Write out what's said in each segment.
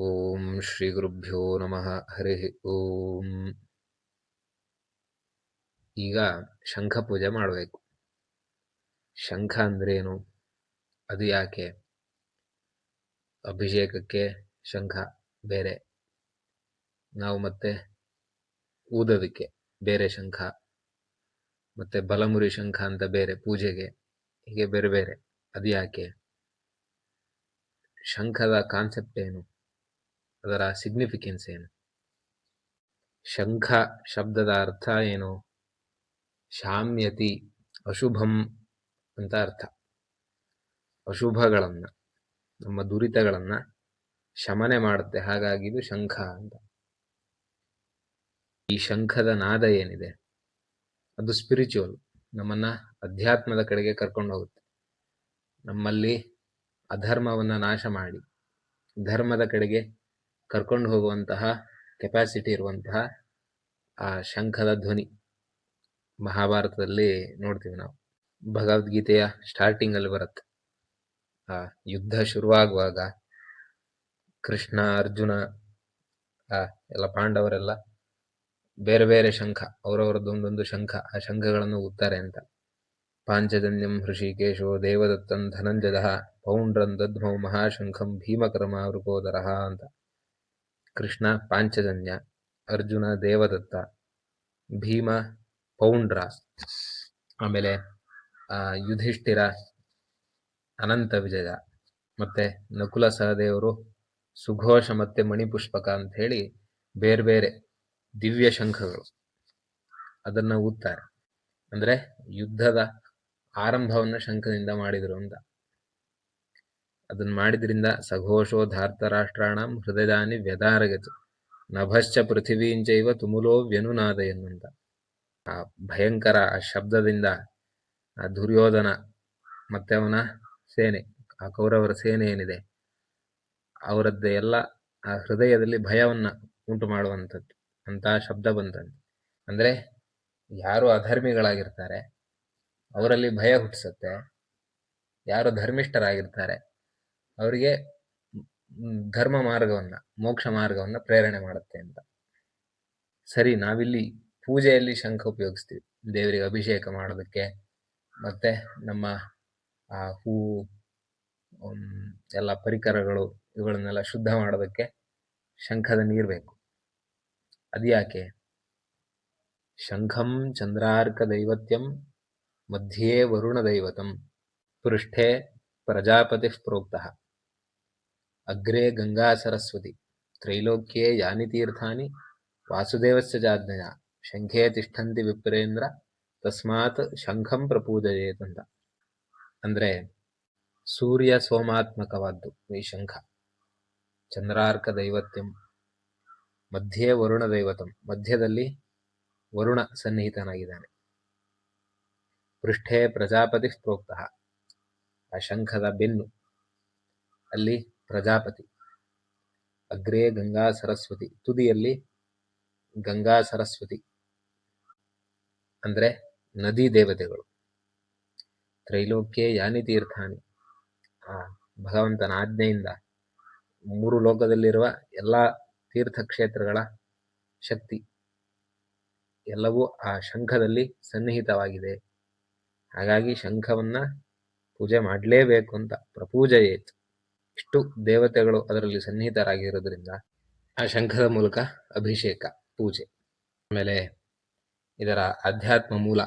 ಓಂ ಶ್ರೀ ಗುರುಭ್ಯೋ ನಮಃ ಹರಿ ಓಂ ಈಗ ಶಂಖ ಪೂಜೆ ಮಾಡಬೇಕು. ಶಂಖ ಅಂದ್ರೇನು? ಅದು ಯಾಕೆ? ಅಭಿಷೇಕಕ್ಕೆ ಶಂಖ ಬೇರೆ. ನಾವು ಮತ್ತೆ ಊದೋದಕ್ಕೆ ಬೇರೆ ಶಂಖ, ಮತ್ತೆ ಬಲಮುರಿ ಶಂಖ ಅಂತ ಬೇರೆ ಪೂಜೆಗೆ, ಹೀಗೆ ಬೇರೆ ಬೇರೆ. ಅದು ಯಾಕೆ? ಶಂಖದ ಕಾನ್ಸೆಪ್ಟ್ ಏನು? ಅದರ ಸಿಗ್ನಿಫಿಕೆನ್ಸ್ ಏನು? ಶಂಖ ಶಬ್ದದ ಅರ್ಥ ಏನು? ಶಾಮ್ಯತಿ, ಅಶುಭಂ ಅಂತ ಅರ್ಥ. ಅಶುಭಗಳನ್ನು, ನಮ್ಮ ದುರಿತಗಳನ್ನು ಶಮನೆ ಮಾಡುತ್ತೆ. ಹಾಗಾಗಿ ಇದು ಶಂಖ ಅಂತ. ಈ ಶಂಖದ ನಾದ ಏನಿದೆ? ಅದು ಸ್ಪಿರಿಚುವಲ್ ನಮ್ಮನ್ನ ಅಧ್ಯಾತ್ಮದ ಕಡೆಗೆ ಕರ್ಕೊಂಡು ಹೋಗುತ್ತೆ. ನಮ್ಮಲ್ಲಿ ಅಧರ್ಮವನ್ನು ನಾಶ ಮಾಡಿ, ಧರ್ಮದ ಕಡೆಗೆ ಕರ್ಕೊಂಡು ಹೋಗುವಂತಹ ಕೆಪಾಸಿಟಿ ಇರುವಂತಹ ಆ ಶಂಖದ ಧ್ವನಿ ಮಹಾಭಾರತದಲ್ಲಿ ನೋಡ್ತೀವಿ ನಾವು. ಭಗವದ್ಗೀತೆಯ ಸ್ಟಾರ್ಟಿಂಗ್ ಅಲ್ಲಿ ಬರುತ್ತೆ. ಆ ಯುದ್ಧ ಶುರುವಾಗುವಾಗ ಕೃಷ್ಣ, ಅರ್ಜುನ, ಆ ಎಲ್ಲ ಪಾಂಡವರೆಲ್ಲ ಬೇರೆ ಬೇರೆ ಶಂಖ ಅವರವರದ್ದೊಂದೊಂದು ಶಂಖ, ಆ ಶಂಖಗಳನ್ನು ಉತ್ತಾರೆ ಅಂತ. ಪಾಂಚಜನ್ಯಂ ಹೃಷಿಕೇಶೋ ದೇವದತ್ತಂ ಧನಂಜದ ಪೌಂಡ್ರಂ ದದ್ಮೌ ಮಹಾಶಂಖಂ ಭೀಮಕರ್ಮ ವೃಕೋದರ ಅಂತ. ಕೃಷ್ಣ ಪಾಂಚಜನ್ಯ, ಅರ್ಜುನ ದೇವದತ್ತ, ಭೀಮ ಪೌಂಡ್ರ, ಆಮೇಲೆ ಯುಧಿಷ್ಠಿರ, ಅನಂತ ವಿಜಯ. ಮತ್ತೆ ನಕುಲ ಸಹದೇವರು ಸುಘೋಷ ಮತ್ತೆ ಮಣಿಪುಷ್ಪಕ ಅಂತ ಹೇಳಿ ಬೇರೆ ಬೇರೆ ದಿವ್ಯ ಶಂಖಗಳು ಅದನ್ನ ಊದ್ತಾರೆ. ಅಂದ್ರೆ ಯುದ್ಧದ ಆರಂಭವನ್ನ ಶಂಖದಿಂದ ಮಾಡಿದ್ರು ಅಂತ. ಅದನ್ನ ಮಾಡಿದ್ರಿಂದ ಸಘೋಷೋ ಧಾರ್ತರಾಷ್ಟ್ರಾಣಂ ಹೃದಯದಾನಿ ವ್ಯದಾರಗತು ನಭಶ್ಚ ಪೃಥಿವೀಂಚೈವ ತುಮುಲೋ ವ್ಯನುನಾದ ಎನ್ನುವಂತ. ಆ ಭಯಂಕರ ಆ ಶಬ್ದದಿಂದ ಆ ದುರ್ಯೋಧನ ಮತ್ತೆ ಅವನ ಸೇನೆ, ಆ ಕೌರವರ ಸೇನೆ ಏನಿದೆ, ಅವರದ್ದೇ ಎಲ್ಲ ಆ ಹೃದಯದಲ್ಲಿ ಭಯವನ್ನ ಉಂಟು ಮಾಡುವಂಥದ್ದು, ಅಂತ ಶಬ್ದ ಬಂತಂತೆ. ಅಂದ್ರೆ ಯಾರು ಅಧರ್ಮಿಗಳಾಗಿರ್ತಾರೆ, ಅವರಲ್ಲಿ ಭಯ ಹುಟ್ಟಿಸುತ್ತೆ, ಯಾರು ಧರ್ಮಿಷ್ಠರಾಗಿರ್ತಾರೆ ಅವರಿಗೆ ಧರ್ಮ ಮಾರ್ಗವನ್ನ, ಮೋಕ್ಷ ಮಾರ್ಗವನ್ನ ಪ್ರೇರಣೆ ಮಾಡುತ್ತೆ ಅಂತ. ಸರಿ, ನಾವಿಲ್ಲಿ ಪೂಜೆಯಲ್ಲಿ ಶಂಖ ಉಪಯೋಗಿಸ್ತೀವಿ. ದೇವರಿಗೆ ಅಭಿಷೇಕ ಮಾಡೋದಕ್ಕೆ, ಮತ್ತೆ ನಮ್ಮ, ಆ, ಹೂ ಎಲ್ಲ ಪರಿಕರಗಳು ಇವುಗಳನ್ನೆಲ್ಲ ಶುದ್ಧ ಮಾಡೋದಕ್ಕೆ ಶಂಖದ ನೀರು ಬೇಕು. ಅದ್ಯಾಕೆ? ಶಂಖಂ ಚಂದ್ರಾರ್ಕ ದೈವತ್ಯಂ, ಮಧ್ಯೆ ವರುಣ ದೈವತಂ ಪೃಷ್ಠೆ ಪ್ರಜಾಪತಿ ಪ್ರೋಕ್ತಃ. ಅಗ್ರೆ ಗಂಗಾ ಸರಸ್ವತಿ ತ್ರೈಲೋಕ್ಯೆ ಯಾನಿ ತೀರ್ಥಾನಿ ವಾಸುದೇವಸ್ಯ ಜಾಜ್ಞಯ ಶಂಖೇ ತಿಷ್ಠಂತಿ ವಿಪ್ರೇಂದ್ರ ತಸ್ಮಾತ್ ಶಂಖಂ ಪ್ರಪೂಜಯೇತ್ ಅಂತ ಅಂದ್ರೆ ಸೂರ್ಯ ಸೋಮಾತ್ಮಕವಾದ್ದು ಈ ಶಂಖ ಚಂದ್ರಾರ್ಕ ದೈವತ್ಯಂ ಮಧ್ಯೆ ವರುಣ ದೈವತಂ ಮಧ್ಯದಲ್ಲಿ ವರುಣ ಸನ್ನಿಹಿತನಾಗಿದ್ದಾನೆ। ಪೃಷ್ಠೆ ಪ್ರಜಾಪತಿ ಪ್ರೋಕ್ತಃ, ಆ ಶಂಖದ ಬೆನ್ನು, ಅಲ್ಲಿ ಪ್ರಜಾಪತಿ. ಅಗ್ರೇ ಗಂಗಾ ಸರಸ್ವತಿ. ತುದಿಯಲ್ಲಿ ಗಂಗಾ ಸರಸ್ವತಿ. ಅಂದ್ರೆ ನದಿ ದೇವತೆಗಳು. ತ್ರೈಲೋಕ್ಯ ಯಾನಿ ತೀರ್ಥಾನಿ. ಆ ಭಗವಂತನ ಆಜ್ಞೆಯಿಂದ ಮೂರು ಲೋಕದಲ್ಲಿರುವ ಎಲ್ಲ ತೀರ್ಥಕ್ಷೇತ್ರಗಳ ಶಕ್ತಿ ಎಲ್ಲವೂ ಆ ಶಂಖದಲ್ಲಿ ಸನ್ನಿಹಿತವಾಗಿದೆ. ಹಾಗಾಗಿ ಶಂಖವನ್ನ ಪೂಜೆ ಮಾಡಲೇಬೇಕು ಅಂತ ಪ್ರಪೂಜೆಯೇತು. ಇಷ್ಟು ದೇವತೆಗಳು ಅದರಲ್ಲಿ ಸನ್ನಿಹಿತರಾಗಿರೋದ್ರಿಂದ ಆ ಶಂಖದ ಮೂಲಕ ಅಭಿಷೇಕ, ಪೂಜೆ. ಆಮೇಲೆ ಇದರ ಅಧ್ಯಾತ್ಮ ಮೂಲ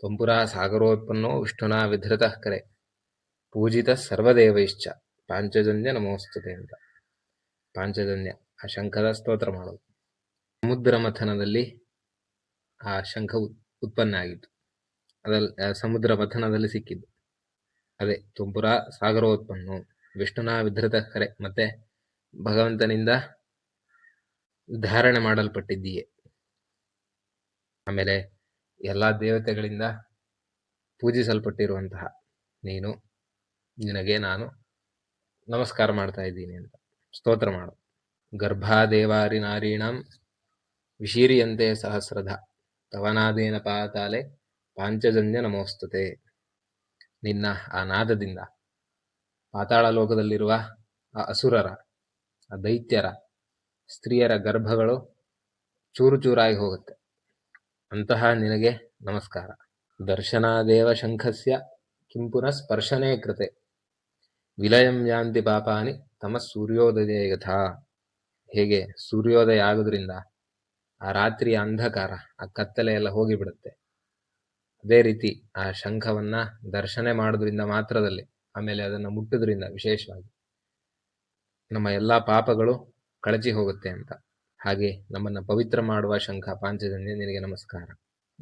ತುಂಪುರ ಸಾಗರೋತ್ಪನ್ನೋ ವಿಷ್ಣುನಾ ವಿಧೃತ ಕರೆ, ಪೂಜಿತ ಸರ್ವದೇವೈಶ್ಚ, ಪಾಂಚಜನ್ಯ ನಮೋಸ್ತುತೆ ಅಂತ. ಪಾಂಚಜನ್ಯ, ಆ ಶಂಖದ ಸ್ತೋತ್ರ ಮಾಡೋದು. ಸಮುದ್ರ ಮಥನದಲ್ಲಿ ಆ ಶಂಖ ಉತ್ಪನ್ನ ಆಗಿತ್ತು ಅದಲ್ಲಿ ಸಮುದ್ರ ಮಥನದಲ್ಲಿ ಸಿಕ್ಕಿದ್ದು. ಅದೇ ತುಂಪುರ ಸಾಗರೋತ್ಪನ್ನ. ವಿಷ್ಣುನ ವಿಧೃತ ಕರೆ, ಮತ್ತೆ ಭಗವಂತನಿಂದ ಧಾರಣೆ ಮಾಡಲ್ಪಟ್ಟಿದ್ದೀಯೆ. ಆಮೇಲೆ ಎಲ್ಲಾ ದೇವತೆಗಳಿಂದ ಪೂಜಿಸಲ್ಪಟ್ಟಿರುವಂತಹ ನೀನು, ನಿನಗೆ ನಾನು ನಮಸ್ಕಾರ ಮಾಡ್ತಾ ಇದ್ದೀನಿ ಅಂತ ಸ್ತೋತ್ರ ಮಾಡು. ಗರ್ಭಾದೇವಾರಿ ನಾರೀಣಂ ವಿಶೀರಿಯಂತೆ ಸಹಸ್ರಧ ತವನಾದೇನ ಪಾತಾಲೆ ಪಾಂಚಜನ್ಯ ನಮೋಸ್ತುತೆ. ನಿನ್ನ ಆ ನಾದದಿಂದ ಪಾತಾಳ ಲೋಕದಲ್ಲಿರುವ ಆ ಅಸುರರ, ಆ ದೈತ್ಯರ, ಸ್ತ್ರೀಯರ ಗರ್ಭಗಳು ಚೂರು ಚೂರಾಗಿ ಹೋಗುತ್ತೆ. ಅಂತಹ ನಿನಗೆ ನಮಸ್ಕಾರ. ದರ್ಶನಾದೇವ ಶಂಖಸ್ಯ ಕಿಂಪುನ ಸ್ಪರ್ಶನೇ ಕೃತೆ. ವಿಲಯಂ ಯಾಂತಿ ಪಾಪಾನಿ ತಮ ಸೂರ್ಯೋದಯ ಯಥಾ. ಹೇಗೆ? ಸೂರ್ಯೋದಯ ಆಗೋದ್ರಿಂದ ಆ ರಾತ್ರಿಯ ಅಂಧಕಾರ, ಆ ಕತ್ತಲೆ ಎಲ್ಲ ಹೋಗಿಬಿಡುತ್ತೆ. ಅದೇ ರೀತಿ ಆ ಶಂಖವನ್ನ ದರ್ಶನ ಮಾಡೋದ್ರಿಂದ ಮಾತ್ರದಲ್ಲಿ ಆಮೇಲೆ ಅದನ್ನು ಮುಟ್ಟುದ್ರಿಂದ ವಿಶೇಷವಾಗಿ ನಮ್ಮ ಎಲ್ಲಾ ಪಾಪಗಳು ಕಳಚಿ ಹೋಗುತ್ತೆ ಅಂತ. ಹಾಗೆ ನಮ್ಮನ್ನು ಪವಿತ್ರ ಮಾಡುವ ಶಂಖ ಪಾಂಚಜನ್ಯ ನಿನಗೆ ನಮಸ್ಕಾರ.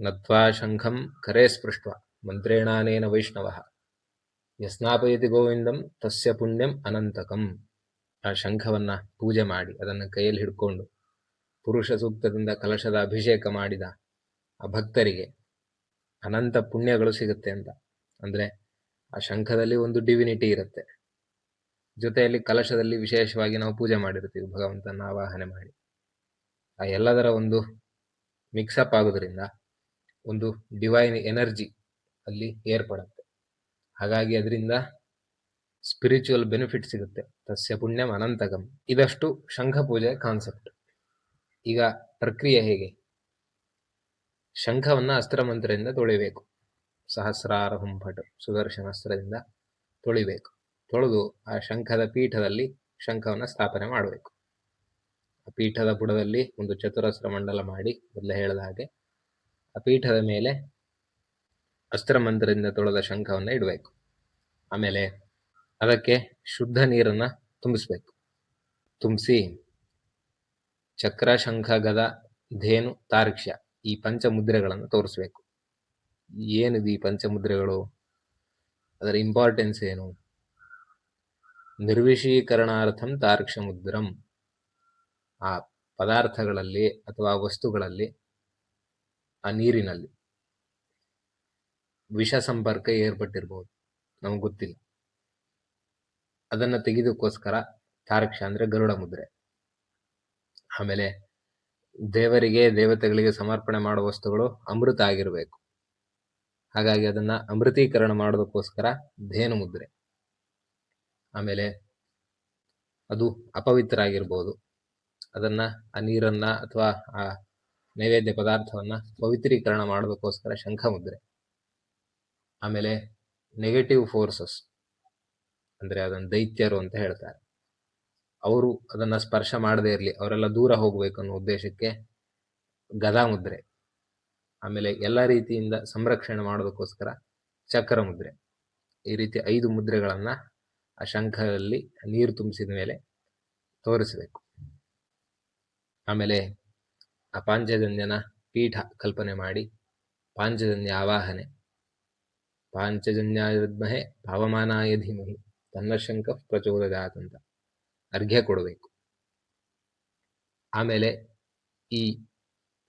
ನತ್ವಾ ಶಂಖಂ ಕರೆ ಸ್ಪೃಷ್ಟ ಮಂತ್ರೇಣಾನೇನ ವೈಷ್ಣವ. ಯಸ್ನಾಪಯತಿ ಗೋವಿಂದಂ ತಸ್ಯ ಪುಣ್ಯಂ ಅನಂತಕಂ. ಆ ಶಂಖವನ್ನ ಪೂಜೆ ಮಾಡಿ, ಅದನ್ನು ಕೈಯಲ್ಲಿ ಹಿಡ್ಕೊಂಡು ಪುರುಷ ಸೂಕ್ತದಿಂದ ಕಲಶದ ಅಭಿಷೇಕ ಮಾಡಿದ ಆ ಭಕ್ತರಿಗೆ ಅನಂತ ಪುಣ್ಯಗಳು ಸಿಗುತ್ತೆ ಅಂತ. ಅಂದ್ರೆ ಆ ಶಂಖದಲ್ಲಿ ಒಂದು ಡಿವಿನಿಟಿ ಇರುತ್ತೆ. ಜೊತೆಯಲ್ಲಿ ಕಲಶದಲ್ಲಿ ವಿಶೇಷವಾಗಿ ನಾವು ಪೂಜೆ ಮಾಡಿರ್ತೀವಿ, ಭಗವಂತನ ಆವಾಹನೆ ಮಾಡಿ. ಆ ಎಲ್ಲದರ ಒಂದು ಮಿಕ್ಸಪ್ ಆಗೋದ್ರಿಂದ ಒಂದು ಡಿವೈನ್ ಎನರ್ಜಿ ಅಲ್ಲಿ ಏರ್ಪಡುತ್ತೆ. ಹಾಗಾಗಿ ಅದರಿಂದ ಸ್ಪಿರಿಚುವಲ್ ಬೆನಿಫಿಟ್ ಸಿಗುತ್ತೆ. ತಸ್ಯ ಪುಣ್ಯಂ ಅನಂತಗಂ. ಇದಷ್ಟು ಶಂಖ ಪೂಜೆ ಕಾನ್ಸೆಪ್ಟ್ ಈಗ ಪ್ರಕ್ರಿಯೆ ಹೇಗೆ? ಶಂಖವನ್ನ ಅಸ್ತ್ರಮಂತ್ರದಿಂದ ತೊಳಿಬೇಕು. ಸಹಸ್ರಾರ ಸುದರ್ಶನ ಅಸ್ತ್ರದಿಂದ ತೊಳಿಬೇಕು. ತೊಳೆದು ಆ ಶಂಖದ ಪೀಠದಲ್ಲಿ ಶಂಖವನ್ನ ಸ್ಥಾಪನೆ ಮಾಡಬೇಕು. ಆ ಪೀಠದ ಬುಡದಲ್ಲಿ ಒಂದು ಚತುರಸ್ರ ಮಂಡಲ ಮಾಡಿ ಮೊದಲೇ ಹೇಳಿದ ಹಾಗೆ ಆ ಪೀಠದ ಮೇಲೆ ಅಸ್ತ್ರಮಂತ್ರದಿಂದ ತೊಳೆದ ಶಂಖವನ್ನ ಇಡಬೇಕು. ಆಮೇಲೆ ಅದಕ್ಕೆ ಶುದ್ಧ ನೀರನ್ನ ತುಂಬಿಸ್ಬೇಕು. ತುಂಬಿಸಿ ಚಕ್ರ ಶಂಖ ಗದ ಧೇನು ತಾರ್ಕ್ಷ್ಯ ಈ ಪಂಚಮುದ್ರೆಗಳನ್ನು ತೋರಿಸ್ಬೇಕು. ಏನಿದೆ ಈ ಪಂಚಮುದ್ರೆಗಳು? ಅದರ ಇಂಪಾರ್ಟೆನ್ಸ್ ಏನು? ನಿರ್ವಿಷೀಕರಣಾರ್ಥಂ ತಾರ್ಕ್ಷ ಮುದ್ರಂ ಆ ಪದಾರ್ಥಗಳಲ್ಲಿ ಅಥವಾ ವಸ್ತುಗಳಲ್ಲಿ, ಆ ನೀರಿನಲ್ಲಿ ವಿಷ ಸಂಪರ್ಕ ಏರ್ಪಟ್ಟಿರ್ಬೋದು. ನಮಗೆ ಗೊತ್ತಿಲ್ಲ. ಅದನ್ನು ತೆಗೆದಕ್ಕೋಸ್ಕರ ತಾರಕ್ಷ ಅಂದ್ರೆ ಗರುಡ ಮುದ್ರೆ. ಆಮೇಲೆ ದೇವರಿಗೆ, ದೇವತೆಗಳಿಗೆ ಸಮರ್ಪಣೆ ಮಾಡುವ ವಸ್ತುಗಳು ಅಮೃತ ಆಗಿರಬೇಕು. ಹಾಗಾಗಿ ಅದನ್ನ ಅಮೃತೀಕರಣ ಮಾಡೋದಕ್ಕೋಸ್ಕರ ಧೇನು ಮುದ್ರೆ ಆಮೇಲೆ ಅದು ಅಪವಿತ್ರ ಆಗಿರ್ಬೋದು ಅದನ್ನ ಆ ನೀರನ್ನ ಅಥವಾ ಆ ನೈವೇದ್ಯ ಪದಾರ್ಥವನ್ನ ಪವಿತ್ರೀಕರಣ ಮಾಡೋದಕ್ಕೋಸ್ಕರ ಶಂಖ ಮುದ್ರೆ ಆಮೇಲೆ ನೆಗೆಟಿವ್ ಫೋರ್ಸಸ್ ಅಂದ್ರೆ ಅದನ್ನ ದೈತ್ಯರು ಅಂತ ಹೇಳ್ತಾರೆ. ಅವರು ಅದನ್ನ ಸ್ಪರ್ಶ ಮಾಡದೇ ಇರಲಿ, ಅವರೆಲ್ಲ ದೂರ ಹೋಗ್ಬೇಕು ಅನ್ನೋ ಉದ್ದೇಶಕ್ಕೆ ಗದಾ ಮುದ್ರೆ ಆಮೇಲೆ ಎಲ್ಲ ರೀತಿಯಿಂದ ಸಂರಕ್ಷಣೆ ಮಾಡೋದಕ್ಕೋಸ್ಕರ ಚಕ್ರ ಮುದ್ರೆ. ಈ ರೀತಿ ಐದು ಮುದ್ರೆಗಳನ್ನ ಆ ಶಂಖದಲ್ಲಿ ನೀರು ತುಂಬಿಸಿದ ಮೇಲೆ ತೋರಿಸಬೇಕು. ಆಮೇಲೆ ಆ ಪಾಂಚಜನ್ಯನ ಪೀಠ ಕಲ್ಪನೆ ಮಾಡಿ, ಪಾಂಚಜನ್ಯ ಆವಾಹನೆ. ಪಾಂಚಜನ್ಯಾಯ ವಿದ್ಮಹೆ ಭಾವಮಾನಾಯ ಧೀಮಹಿ ತನ್ನ ಶಂಖ ಪ್ರಚೋದಜಾತಂತ ಅರ್ಘ್ಯ ಕೊಡಬೇಕು. ಆಮೇಲೆ ಈ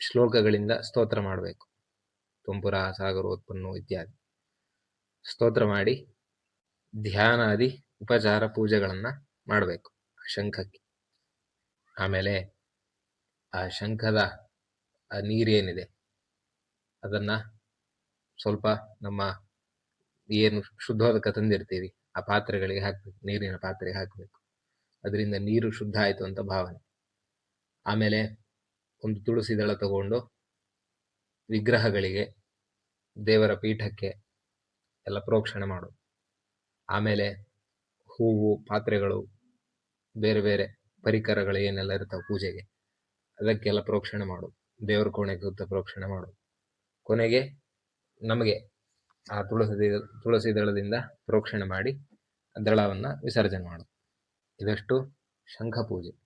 ಶ್ಲೋಕಗಳಿಂದ ಸ್ತೋತ್ರ ಮಾಡಬೇಕು. ತುಂಪುರ ಸಾಗರೋತ್ಪನ್ನು ಇತ್ಯಾದಿ. ಸ್ತೋತ್ರ ಮಾಡಿ ಧ್ಯಾನಾದಿ ಉಪಚಾರ ಪೂಜೆಗಳನ್ನು ಮಾಡಬೇಕು ಆ ಶಂಖಕ್ಕೆ. ಆಮೇಲೆ ಆ ಶಂಖದ ಆ ನೀರೇನಿದೆ, ಅದನ್ನ ಸ್ವಲ್ಪ ನಮ್ಮ ಏನು ಶುದ್ಧೋದಕ ತಂದಿರ್ತೀವಿ, ಆ ಪಾತ್ರೆಗಳಿಗೆ ಹಾಕ್ಬೇಕು, ನೀರಿನ ಪಾತ್ರೆಗೆ ಹಾಕಬೇಕು. ಅದರಿಂದ ನೀರು ಶುದ್ಧ ಆಯಿತು ಅಂತ ಭಾವನೆ. ಆಮೇಲೆ ಒಂದು ತುಳಸಿ ದಳ ತಗೊಂಡು ವಿಗ್ರಹಗಳಿಗೆ, ದೇವರ ಪೀಠಕ್ಕೆ ಎಲ್ಲ ಪ್ರೋಕ್ಷಣೆ ಮಾಡು. ಆಮೇಲೆ ಹೂವು, ಪಾತ್ರೆಗಳು, ಬೇರೆ ಬೇರೆ ಪರಿಕರಗಳು ಏನೆಲ್ಲ ಇರ್ತಾವೆ ಪೂಜೆಗೆ, ಅದಕ್ಕೆಲ್ಲ ಪ್ರೋಕ್ಷಣೆ ಮಾಡು. ದೇವರ ಕೋಣೆಗೆ ಸುತ್ತ ಪ್ರೋಕ್ಷಣೆ ಮಾಡು. ಕೊನೆಗೆ ನಮಗೆ ಆ ತುಳಸಿ ತುಳಸಿ ದಳದಿಂದ ಪ್ರೋಕ್ಷಣೆ ಮಾಡಿ ದಳವನ್ನು ವಿಸರ್ಜನೆ ಮಾಡು. ಇದಷ್ಟು ಶಂಖ ಪೂಜೆ.